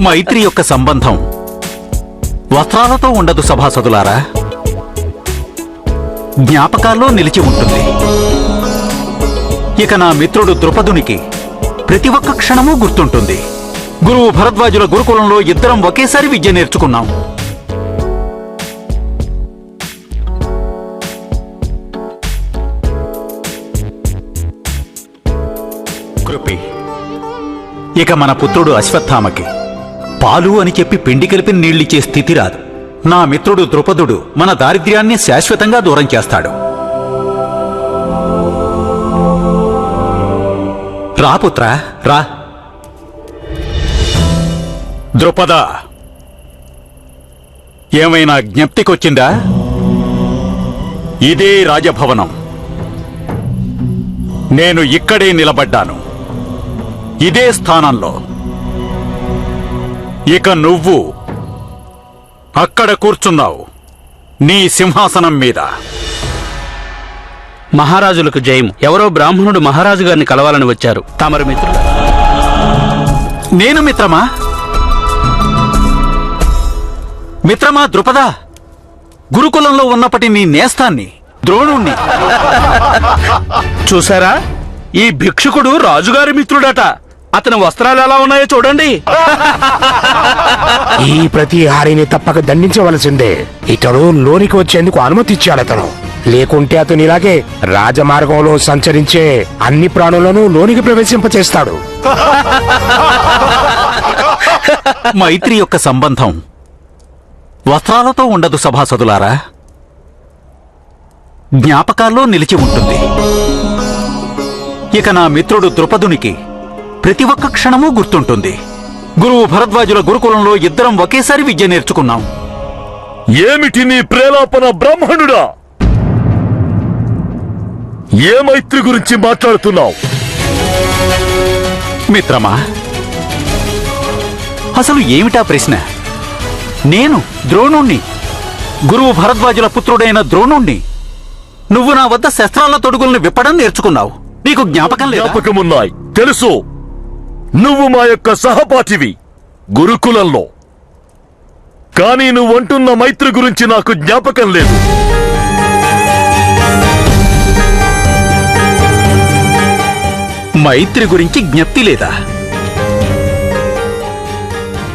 మైత్రి యొక్క సంబంధం. వస్త్రాలతో ఉండదు సభాసదులారా. జ్ఞాపకాల్లో నిలిచి ఉంటుంది. ఇక నా మిత్రుడు ద్రుపదునికి ప్రతి ఒక్క క్షణమూ గుర్తుంటుంది. గురువు భరద్వాజుల గురుకులంలో ఇద్దరం ఒకేసారి విద్య నేర్చుకున్నాం. ఇక మన పుత్రుడు అశ్వత్థామకి. పాలు అని చెప్పి పిండి కలిపిన నీళ్ళిచ్చే స్థితి రాదు. నా మిత్రుడు ద్రుపదుడు మన దారిద్ర్యాన్ని శాశ్వతంగా దూరం చేస్తాడు. రా పుత్ర రా. ద్రుపద! ఏమైనా జ్ఞప్తికొచ్చిందా? ఇదే రాజభవనం. నేను ఇక్కడే నిలబడ్డాను. ఇదే స్థానంలో. ఇక నువ్వు అక్కడ కూర్చున్నావు నీ సింహాసనం మీద. మహారాజులకు జయం. ఎవరో బ్రాహ్మణుడు మహారాజు గారిని కలవాలని వచ్చారు. తమరు మిత్రులు. నేను మిత్రమా? మిత్రమా ద్రుపద? గురుకులంలో ఉన్నప్పటి నీ నేస్తాన్ని ద్రోణుణ్ణి. చూసారా? ఈ భిక్షుకుడు రాజుగారి మిత్రుడట. అతని వస్త్రాలు ఎలా ఉన్నాయో చూడండి. ఈ ప్రతిహారిని తప్పక దండించవలసిందే. ఇతడు లోనికి వచ్చేందుకు అనుమతి ఇచ్చాడు అతను. లేకుంటే అతను ఇలాగే రాజమార్గంలో సంచరించే అన్ని ప్రాణులను లోనికి ప్రవేశింపచేస్తాడు. మైత్రి యొక్క సంబంధం. వస్త్రాలతో ఉండదు సభాసదులారా. జ్ఞాపకాల్లో నిలిచి ఉంటుంది. ఇక నా మిత్రుడు ద్రుపదునికి ప్రతి ఒక్క క్షణమూ గుర్తుంటుంది. గురువు భరద్వాజుల గురుకులంలో ఇద్దరం ఒకేసారి విద్య నేర్చుకున్నాం. ఏమిటి నీ ప్రేలాపన బ్రాహ్మణుడా? ఏ మైత్రి గురించి మాట్లాడుతున్నావు? మిత్రమా అసలు ఏమిటా ప్రశ్న? నేను ద్రోణుణ్ణి. గురువు భరద్వాజుల పుత్రుడైన ద్రోణుణ్ణి. నువ్వు నా వద్ద శస్త్రాల తొడుగుల్ని విప్పడం నేర్చుకున్నావు. నీకు జ్ఞాపకం లేదా? జ్ఞాపకమున్నాయి. తెలుసు. నువ్వు మా యొక్క సహపాఠివి గురుకులంలో. కానీ నువ్వంటున్న మైత్రి గురించి నాకు జ్ఞాపకం లేదు. మైత్రి గురించి జ్ఞప్తి లేదా?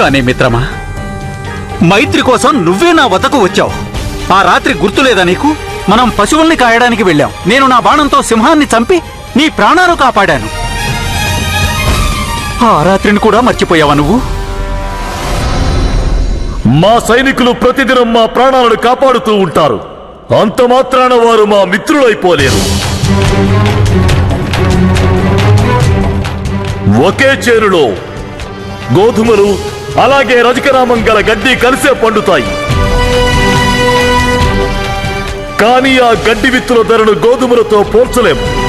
కానీ మిత్రమా మైత్రి కోసం నువ్వే నా వద్దకు వచ్చావు. ఆ రాత్రి గుర్తులేదా నీకు? మనం పశువుల్ని కాయడానికి వెళ్ళాం. నేను నా బాణంతో సింహాన్ని చంపి నీ ప్రాణాలు కాపాడాను. ఆ రాత్రిని కూడా మర్చిపోయావా నువ్వు? మా సైనికులు ప్రతిదినం మా ప్రాణాలను కాపాడుతూ ఉంటారు. అంత మాత్రాన వారు మా మిత్రులైపోలేరు. ఒకే చేనులో గోధుమలు అలాగే రజకరామం గల గడ్డి కలిసే పండుతాయి. కానీ ఆ గడ్డి విత్తుల ధరను గోధుమలతో పోల్చలేము.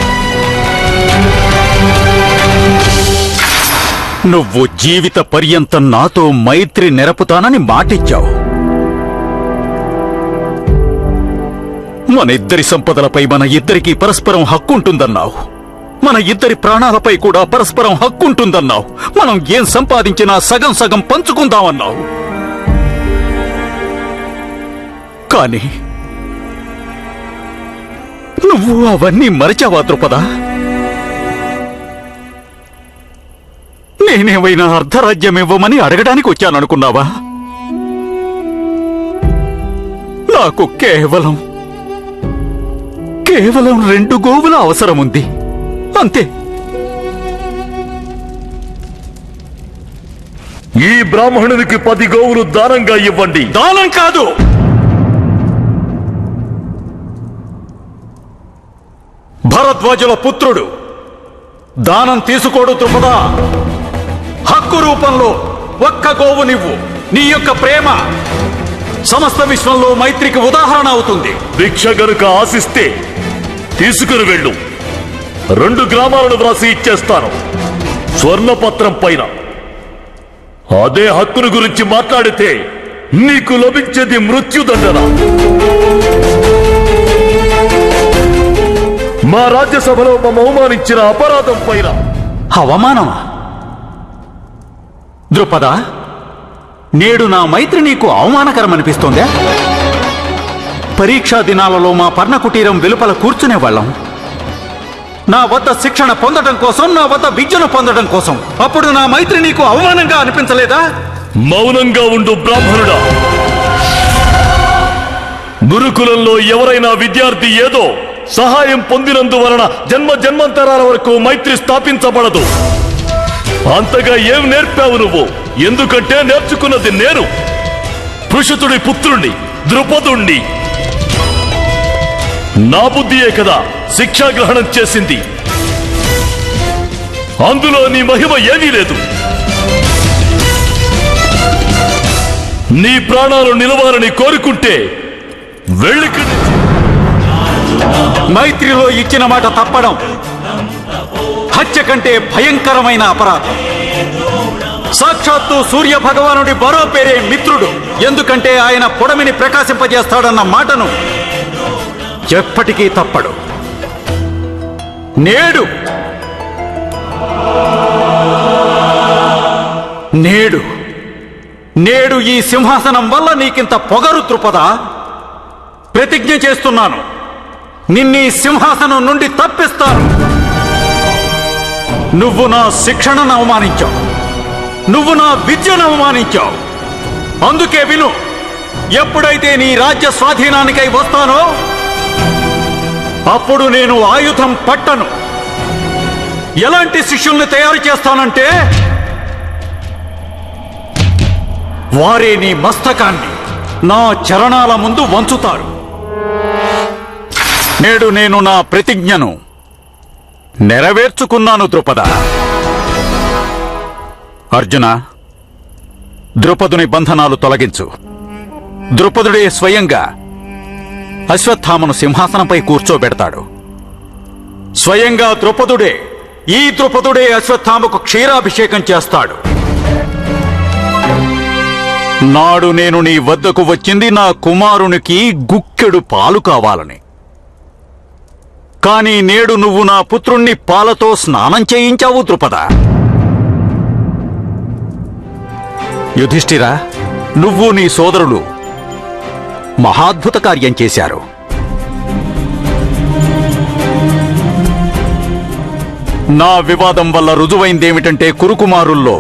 నువ్వు జీవిత పర్యంతం నాతో మైత్రి నెరపుతానని మాటిచ్చావు. మన ఇద్దరి సంపదలపై మన ఇద్దరికి పరస్పరం హక్కుంటుందన్నావు. మన ఇద్దరి ప్రాణాలపై కూడా పరస్పరం హక్కుంటుందన్నావు. మనం ఏం సంపాదించినా సగం సగం పంచుకుందామన్నావు. కానీ నువ్వు అవన్నీ మరిచావా ద్రుపదా? నేనేమైనా అర్ధరాజ్యం ఇవ్వమని అడగడానికి వచ్చాననుకున్నావా నాకు కేవలం కేవలం రెండు గోవుల అవసరం ఉంది అంతే. ఈ బ్రాహ్మణునికి పది గోవులు దానంగా ఇవ్వండి. దానం కాదు. భరద్వాజుల పుత్రుడు దానం తీసుకోడు ద్రుపదా హక్కు రూపంలో ఒక్క గోవు నివ్వు. నీ యొక్క ప్రేమ సమస్త విశ్వంలో మైత్రికి ఉదాహరణ అవుతుంది. భిక్ష గనుక ఆశిస్తే తీసుకుని వెళ్ళు. రెండు గ్రామాలను వ్రాసి ఇచ్చేస్తాను. స్వర్ణపత్రం పైన. అదే హక్కును గురించి మాట్లాడితే నీకు లభించేది మృత్యుదండన. మా రాజ్యసభలో మమ్మ అవమానించిన అపరాధం పైన. అవమానమా? దృపద నేడు నా మైత్రి నీకు అవమానకరమనిపిస్తోందా. పరీక్షా దినాలలో మా పర్ణకుటీరం వెలుపల కూర్చునేవాళ్ళం నా వద్ద శిక్షణ పొందడం కోసం నా వద్ద విద్యను పొందడం కోసం. అప్పుడు నా మైత్రి నీకు అవమానంగా అనిపించలేదా? మౌనంగా ఉండు బ్రాహ్మణుడా. గురుకులంలో ఎవరైనా విద్యార్థి ఏదో సహాయం పొందినందువలన జన్మ జన్మంతరాల వరకు మైత్రి స్థాపించబడదు. అంతగా ఏం నేర్పావు నువ్వు? ఎందుకంటే నేర్చుకున్నది నేను. పృషుతుడి పుత్రుణ్ణి ద్రుపదుణ్ణి. నా బుద్ధియే కదా శిక్షాగ్రహణం చేసింది. అందులో నీ మహిమ ఏమీ లేదు. నీ ప్రాణాలు నిలవాలని కోరుకుంటే వెళ్ళి మైత్రిలో ఇచ్చిన మాట తప్పడం హత్య కంటే భయంకరమైన అపరాధం. సాక్షాత్తు సూర్య భగవానుడి బరో పేరే మిత్రుడు. ఎందుకంటే ఆయన పొడమిని ప్రకాశింపజేస్తాడన్న మాటను ఎప్పటికీ తప్పడు. నేడు. నేడు. నేడు ఈ సింహాసనం వల్ల నీకింత పొగరు త్రుపదా ప్రతిజ్ఞ చేస్తున్నాను. నిన్నీ సింహాసనం నుండి తప్పిస్తాను. నువ్వు నా శిక్షణను అవమానించావు. నువ్వు నా విద్యను అవమానించావు. అందుకే విను ఎప్పుడైతే నీ రాజ్య స్వాధీనానికై వస్తానో అప్పుడు నేను ఆయుధం పట్టను. ఎలాంటి శిష్యుల్ని తయారు చేస్తానంటే వారే నీ మస్తకాన్ని నా చరణాల ముందు వంచుతారు. నేడు నేను నా ప్రతిజ్ఞను నెరవేర్చుకున్నాను ద్రుపద. అర్జున ద్రుపదుని బంధనాలు తొలగించు. ద్రుపదుడే స్వయంగా అశ్వత్థామను సింహాసనంపై కూర్చోబెడతాడు. స్వయంగా ద్రుపదుడే ఈ ద్రుపదుడే అశ్వత్థామకు క్షీరాభిషేకం చేస్తాడు. నాడు నేను నీ వద్దకు వచ్చింది నా కుమారునికి గుక్కెడు పాలు కావాలని. కానీ నేడు నువ్వు నా పుత్రుణ్ణి పాలతో స్నానం చేయించావు ద్రుపద. యుధిష్ఠిరా నువ్వు నీ సోదరులు మహాద్భుత కార్యం చేశారు. నా వివాదం వల్ల రుజువైందేమిటంటే కురుకుమారుల్లో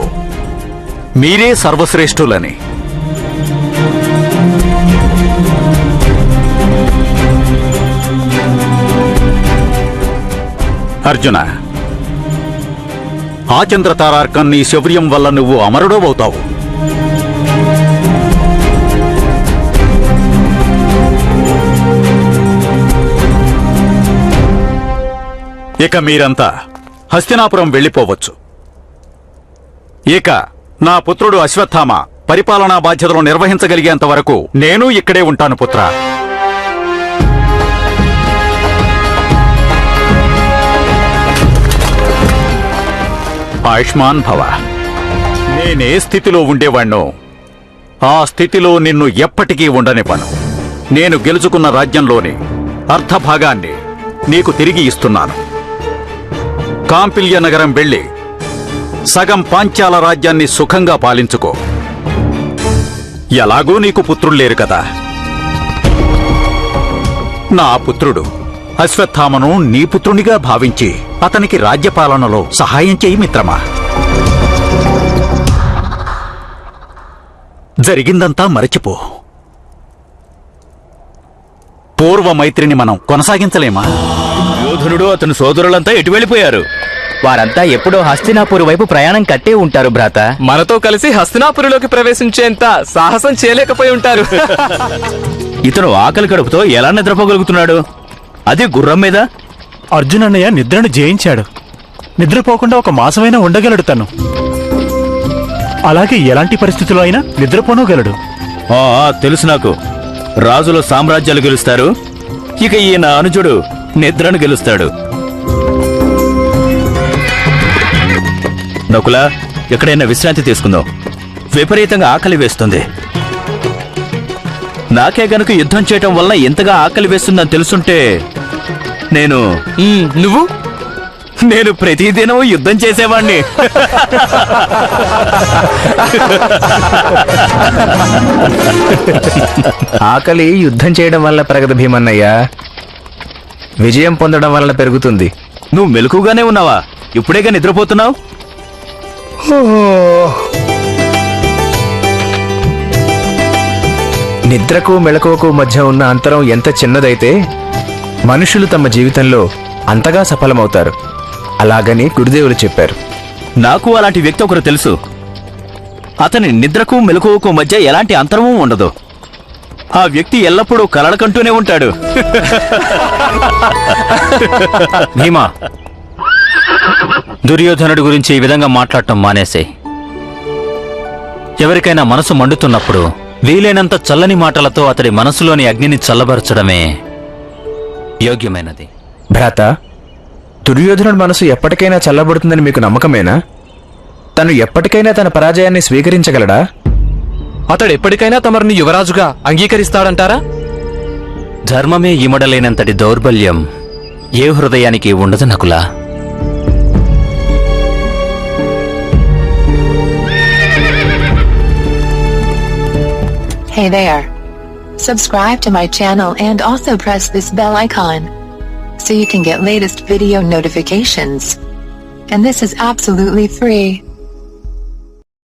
మీరే సర్వశ్రేష్ఠులని. అర్జున ఆచంద్ర తారార్కం నీ శౌర్యం వల్ల నువ్వు అమరుడవవుతావు. ఇక మీరంతా హస్తినాపురం వెళ్ళిపోవచ్చు. ఇక నా పుత్రుడు అశ్వత్థామ పరిపాలనా బాధ్యతలు నిర్వహించగలిగేంత వరకు నేను ఇక్కడే ఉంటాను పుత్ర. ఆయుష్మాన్ భవ. నేనే స్థితిలో ఉండేవాణ్ణో. ఆ స్థితిలో నిన్ను ఎప్పటికీ ఉండనివ్వను. నేను గెలుచుకున్న రాజ్యంలోని అర్ధభాగాన్ని నీకు తిరిగి ఇస్తున్నాను. కాంపిల్య నగరం వెళ్ళి సగం పాంచాల రాజ్యాన్ని సుఖంగా పాలించుకో. ఎలాగూ నీకు పుత్రుల్లేరు కదా. నా పుత్రుడు అశ్వత్థామను నీ పుత్రునిగా భావించి అతనికి రాజ్యపాలనలో సహాయం చేయి మిత్రమా. జరిగిందంతా మరచిపో. పూర్వ మైత్రిని మనం కొనసాగించలేమా? యోధనుడు అతని సోదరులంతా ఎటు వెళ్ళిపోయారు? వారంతా ఎప్పుడో హస్తినాపూర్ వైపు ప్రయాణం కట్టే ఉంటారు భ్రాత. మనతో కలిసి హస్తినాపురిలోకి ప్రవేశించేంత సాహసం చేయలేకపోయి ఉంటారు. ఇతను ఆకలి కడుపుతో ఎలా నిద్రపోగలుగుతున్నాడు? అది గుర్రం మీద? అర్జున్ అన్నయ్య నిద్రను జయించాడు. నిద్రపోకుండా ఒక మాసమైనా ఉండగలడు తను. అలాగే ఎలాంటి పరిస్థితుల్లో అయినా నిద్రపోనగలడు. తెలుసు నాకు. రాజులు సామ్రాజ్యాలు గెలుస్తారు. ఇక ఈయన అనుజుడు నిద్రను గెలుస్తాడు. నకుల ఎక్కడైనా విశ్రాంతి తీసుకుందాం. విపరీతంగా ఆకలి వేస్తుంది. నాకే గనుక యుద్ధం చేయటం వల్ల ఎంతగా ఆకలి వేస్తుందని తెలుసుంటే నేను నువ్వు? నేను ప్రతిదినం యుద్ధం చేసేవాణ్ణి. ఆకలి యుద్ధం చేయడం వల్ల పెరగదు భీమన్నయ్య. విజయం పొందడం వలన పెరుగుతుంది. నువ్వు మెలకుగానే ఉన్నావా? ఇప్పుడేగా నిద్రపోతున్నావు? నిద్రకు మెళకువకు మధ్య ఉన్న అంతరం ఎంత చిన్నదైతే మనుషులు తమ జీవితంలో అంతగా సఫలమవుతారు. అలాగని గురుదేవులు చెప్పారు. నాకు అలాంటి వ్యక్తి ఒకరు తెలుసు. అతని నిద్రకు మెలకువకు మధ్య ఎలాంటి అంతరమూ ఉండదు. ఆ వ్యక్తి ఎల్లప్పుడూ కలలకంటూనే ఉంటాడు. భీమా దుర్యోధనుడి గురించి ఈ విధంగా మాట్లాడటం మానేసే ఎవరికైనా మనసు మండుతున్నప్పుడు వీలైనంత చల్లని మాటలతో అతడి మనసులోని అగ్నిని చల్లబరచడమే యోగ్యమైనది. భ్రాత దుర్యోధనుడి మనసు ఎప్పటికైనా చల్లబడుతుందని మీకు నమ్మకమేనా? తను ఎప్పటికైనా తన పరాజయాన్ని స్వీకరించగలడా? అతడు ఎప్పటికైనా తమరిని యువరాజుగా అంగీకరిస్తాడంటారా? ధర్మమే ఇమడలేనంతటి దౌర్బల్యం ఏ హృదయానికి ఉండదు నకులా. Hey there. Subscribe to my channel and also press this bell icon so you can get latest video notifications. And this is absolutely free.